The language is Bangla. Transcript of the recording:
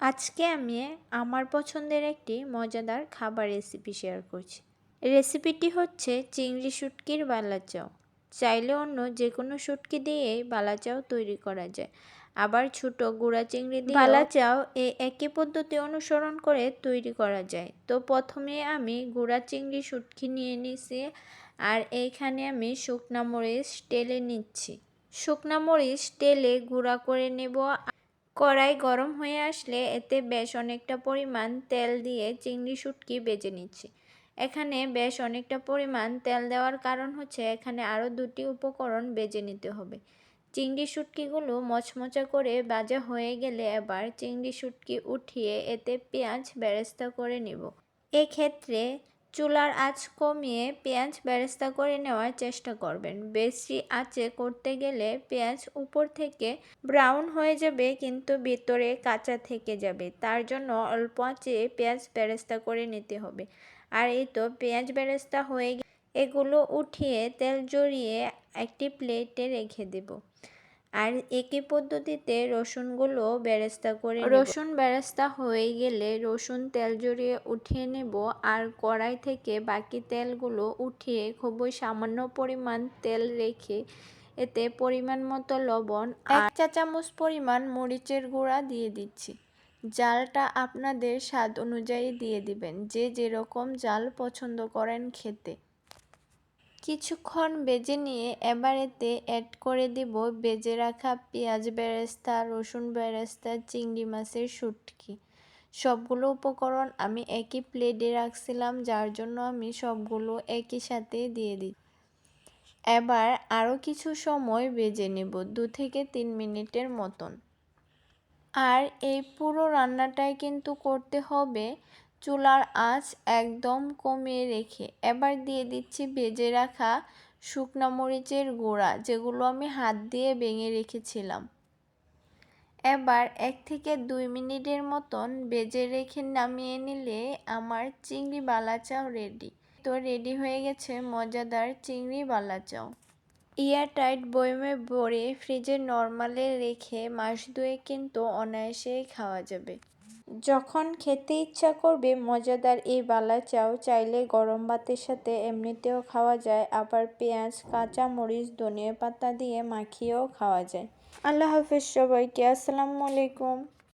আজকে আমি আমার পছন্দের একটি মজাদার খাবার রেসিপি শেয়ার করছি। রেসিপিটি হচ্ছে চিংড়ি শুটকির বালাচাও। চাইলে অন্য যে কোনো শুটকি দিয়েই বালাচাও তৈরি করা যায়। আবার ছোট গুঁড়া চিংড়ি দিয়ে বালাচাও এই একই পদ্ধতি অনুসরণ করে তৈরি করা যায়। তো প্রথমে আমি গুঁড়া চিংড়ি শুটকি নিয়ে নিছি আর এইখানে আমি শুকনা মরিচ টেলে নিচ্ছি। শুকনা মরিচ টেলে গুঁড়া করে নেব কড়াই গরম হয়ে আসলে এতে বেশ অনেকটা পরিমাণ তেল দিয়ে চিংড়ি শুটকি বেজে নিচ্ছি। এখানে বেশ অনেকটা পরিমাণ তেল দেওয়ার কারণ হচ্ছে এখানে আরও দুটি উপকরণ বেজে নিতে হবে। চিংড়ি শুটকিগুলো মচমচা করে বাজা হয়ে গেলে এবার চিংড়ি শুটকি উঠিয়ে এতে পেঁয়াজ বেরেস্তা করে নিব। এক্ষেত্রে চুলার আঁচ কমিয়ে পেঁয়াজ বেরেস্তা করে নেওয়ার চেষ্টা করবেন। বেশি আঁচে করতে গেলে পেঁয়াজ উপর থেকে ব্রাউন হয়ে যাবে, কিন্তু ভিতরে কাঁচা থেকে যাবে। তার জন্য অল্প আঁচে পেঁয়াজ বেরেস্তা করে নিতে হবে। আর এই তো পেঁয়াজ বেরেস্তা হয়ে এগুলো উঠিয়ে তেল জড়িয়ে একটি প্লেটে রেখে দেব। আর একই পদ্ধতিতে রসুনগুলো বেরেস্তা করে রসুন বেরেস্তা হয়ে গেলে রসুন তেল জড়িয়ে উঠিয়ে নেব আর কড়াই থেকে বাকি তেলগুলো উঠিয়ে খুবই সামান্য পরিমাণ তেল রেখে এতে পরিমাণ মতো লবণ এক চা চামচ পরিমাণ মরিচের গুঁড়া দিয়ে দিচ্ছি। জালটা আপনাদের স্বাদ অনুযায়ী দিয়ে দিবেন। যে যেরকম জাল পছন্দ করেন খেতে। কিছুক্ষণ বেজে নিয়ে এবার এতে অ্যাড করে দিব বেজে রাখা পেঁয়াজ বেরেস্তা, রসুন বেরেস্তা, চিংড়ি মাছের শুটকি। সবগুলো উপকরণ আমি একই প্লেটে রাখছিলাম, যার জন্য আমি সবগুলো একই সাথে দিয়ে দিই। এবার আরও কিছু সময় বেজে নেব, দু থেকে তিন মিনিটের মতন। আর এই পুরো রান্নাটাই কিন্তু করতে হবে। চুলার আঁচ একদম কমিয়ে রেখে এবার দিয়ে দিচ্ছি ভেজে রাখা শুকনো মরিচের গুঁড়া, যেগুলো আমি হাত দিয়ে ভেঙে রেখেছিলাম। এবার এক থেকে দুই মিনিটের মতন বেজে রেখে নামিয়ে নিলে আমার চিংড়ি বালাচাও রেডি। তো রেডি হয়ে গেছে মজাদার চিংড়ি বালাচাও। টাইট বয়মে ভরে ফ্রিজে নর্মালে রেখে মাস দুয়ে কিন্তু অনায়াসেই খাওয়া যাবে। যখন খেতে ইচ্ছা করবে, মজাদার এই বালা চাও চাইলে গরম ভাতের সাথে এমনিতেও খাওয়া যায়, আবার পেঁয়াজ, কাঁচা মরিচ, ধনিয়া পাতা দিয়ে মাখিয়েও খাওয়া যায়। আল্লাহ হাফিজ সবাইকে, আসসালামু আলাইকুম।